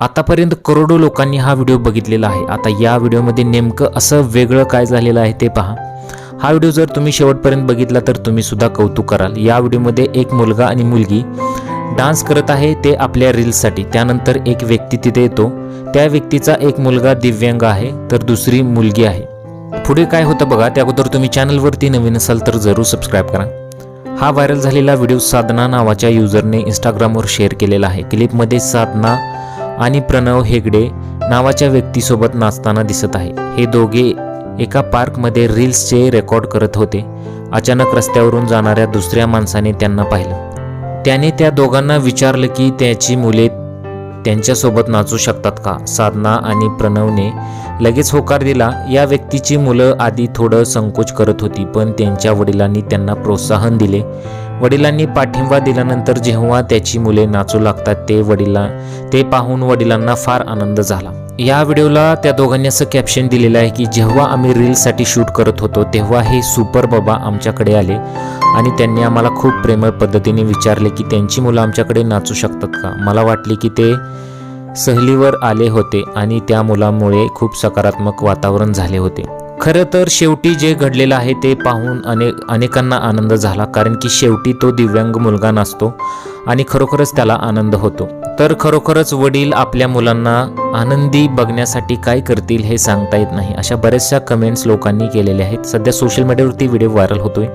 आतापर्यंत करोडो लोकांनी हा व्हिडिओ बघितलेला आहे. आता या व्हिडिओमध्ये नेमकं असं वेगळं काय झालेलं आहे ते पहा. हा व्हिडिओ जर तुम्ही शेवटपर्यंत बघितला तर तुम्ही सुद्धा कौतुक कराल. या व्हिडिओमध्ये एक मुलगा आणि मुलगी डान्स करत आहे ते आपल्या रील्ससाठी. त्यानंतर एक व्यक्ती तिथे येतो. त्या व्यक्तीचा एक मुलगा दिव्यांग आहे तर दुसरी मुलगी आहे. पुढे काय होतं बघा त्या अगोदर तुम्ही चॅनलवरती नवीन असाल तर जरूर सबस्क्राईब करा. हा व्हायरल झालेला व्हिडिओ साधना नावाच्या युजरने इंस्टाग्रामवर शेअर केलेला आहे. क्लिपमध्ये साधना आणि प्रणव हेगडे नावाच्या व्यक्तीसोबत नाचताना दिसत आहे. हे दोघे एका पार्कमध्ये रील्सचे रेकॉर्ड करत होते. अचानक रस्त्यावरून जाणाऱ्या दुसऱ्या माणसाने त्यांना पाहिलं. त्याने त्या दोघांना विचारलं की त्याची मुले त्यांच्यासोबत नाचू शकतात का? साधना आणि प्रणवने लगेच होकार दिला. या व्यक्तीची मुलं आधी थोडं संकोच करत होती पण त्यांच्या वडिलांनी त्यांना प्रोत्साहन दिले. वडिलांनी पाठिंबा दिल्यानंतर जेव्हा त्याची मुले नाचू लागतात ते वडिला ते पाहून वडिलांना फार आनंद झाला. या व्हिडिओला त्या दोघांनी असं कॅप्शन दिलेलं आहे की जेव्हा आम्ही रील्ससाठी शूट करत होतो तेव्हा हे सुपर बाबा आमच्याकडे आले आणि त्यांनी आम्हाला खूप प्रेमळ पद्धतीने विचारले की त्यांची मुलं आमच्याकडे नाचू शकतात का? मला वाटले की ते सहलीवर आले होते आणि त्या मुलामुळे खूप सकारात्मक वातावरण झाले होते. खरं तर शेवटी जे घडलेलं आहे ते पाहून अनेक अनेकांना आनंद झाला कारण की शेवटी तो दिव्यांग मुलगा नसतो आणि खरोखरच त्याला आनंद होतो. तर खरोखरच वडील आपल्या मुलांना आनंदी बघण्यासाठी काय करतील हे सांगता येत नाही. अशा बऱ्याचशा कमेंट्स लोकांनी केलेल्या आहेत. सध्या सोशल मीडियावरती व्हिडिओ व्हायरल होतोय.